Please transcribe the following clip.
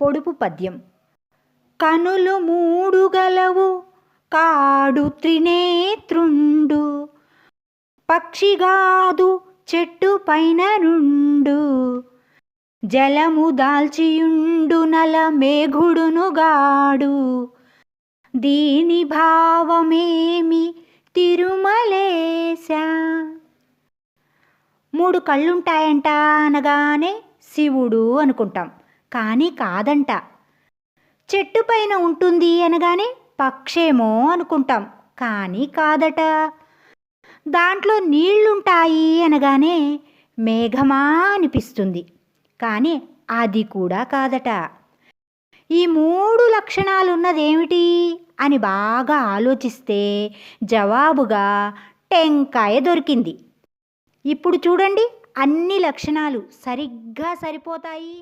పొడుపు పద్యం. కనులు మూడు గలవు కాడు త్రినేత్రుండు. పక్షిగాదు చెట్టు పైన నుండు. జలము దాల్చియుండు నల మేఘుడునుగాడు దీని భావమేమి తిరుమలేశ? మూడు కళ్ళుంటాయంట అనగానే శివుడు అనుకుంటాం. కానీ కాదంట. చెట్టు పైన ఉంటుంది అనగానే పక్షేమో అనుకుంటాం. కానీ కాదట. దాంట్లో నీళ్ళుంటాయి అనగానే మేఘమా అనిపిస్తుంది. కానీ అది కూడా కాదట. ఈ మూడు లక్షణాలున్నదేమిటి? అని బాగా ఆలోచిస్తే జవాబుగా టెంకాయ దొరికింది. ఇప్పుడు చూడండి అన్ని లక్షణాలు సరిగ్గా సరిపోతాయి.